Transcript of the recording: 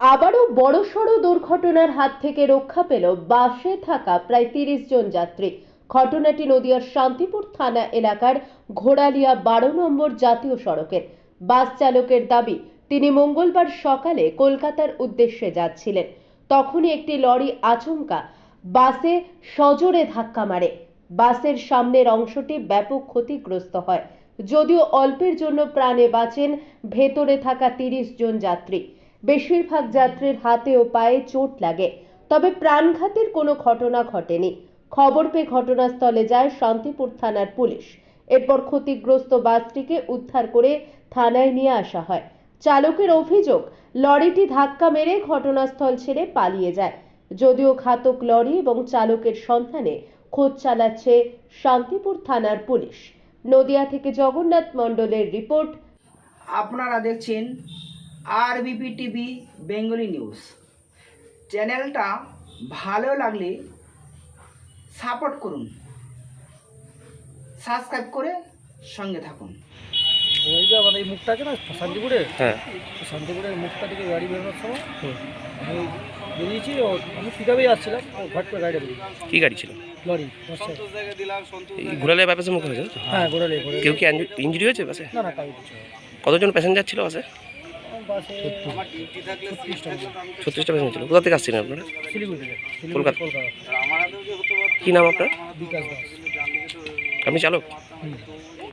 আবারও বড়সড় দুর্ঘটনার হাত থেকে রক্ষা পেল বাসে থাকা প্রায় তিরিশ জন যাত্রী। ঘটনাটি নদিয়ার শান্তিপুর থানা এলাকার ঘোড়ালিয়া বারো নম্বর জাতীয় সড়কের। বাস চালকের দাবি, তিনি মঙ্গলবার সকালে কলকাতার উদ্দেশ্যে যাচ্ছিলেন। তখনই একটি লরি আচমকা বাসে সজোরে ধাক্কা মারে। বাসের সামনের অংশটি ব্যাপক ক্ষতিগ্রস্ত হয়। যদিও অল্পের জন্য প্রাণে বাঁচেন, ভেতরে থাকা তিরিশ জন যাত্রী। বেশিরভাগ যাত্রীর হাতে ও পায়ে চোট লাগে। তবে প্রাণঘাতের কোনো ঘটনা ঘটেনি। খবর পেয়ে ঘটনাস্থলে যায় শান্তিপুর থানার পুলিশ। এরপর ক্ষতিগ্রস্ত বাসটিকে উদ্ধার করে থানায় নিয়ে আসা হয়। চালকের অভিযোগ, লরিটি ধাক্কা মেরে ঘটনাস্থল ছেড়ে পালিয়ে যায়। যদিও ঘাতক লরি এবং চালকের সন্ধানে খোঁজ চালাচ্ছে শান্তিপুর থানার পুলিশ। নদিয়া থেকে জগন্নাথ মণ্ডলের রিপোর্ট। আপনারা দেখছেন আর বিপি টিভি বেঙ্গলি নিউজ চ্যানেলটা ভালো লাগলে সাপোর্ট করুন। সাবস্ক্রাইব করে সঙ্গে থাকুন। ওই যে আমাদের এই মুখটা আছে না শান্তিপুরে? হ্যাঁ। শান্তিপুরের মুখটা থেকে গাড়ি বেরোনোর সময় আমি বেরিয়েছি ও আমি পিকাপে যাচ্ছিলাম ও ঘট করে গাড়িটা বেরিয়ে কি গাড়ি ছিল? লরি এই ঘোরালে ব্যাপারে মুখে হয়েছে? হ্যাঁ ঘোরালে কেউ কি ইঞ্জুরি হয়েছে বাসে? না না। কতজন প্যাসেঞ্জার ছিল বাসে? ছত্রিশটা। ছত্রিশটা ছিল কোথা থেকে আসছিলেন আপনারা? কলকাতা। কী নাম আপনার? বিকাশ আপনি চালক।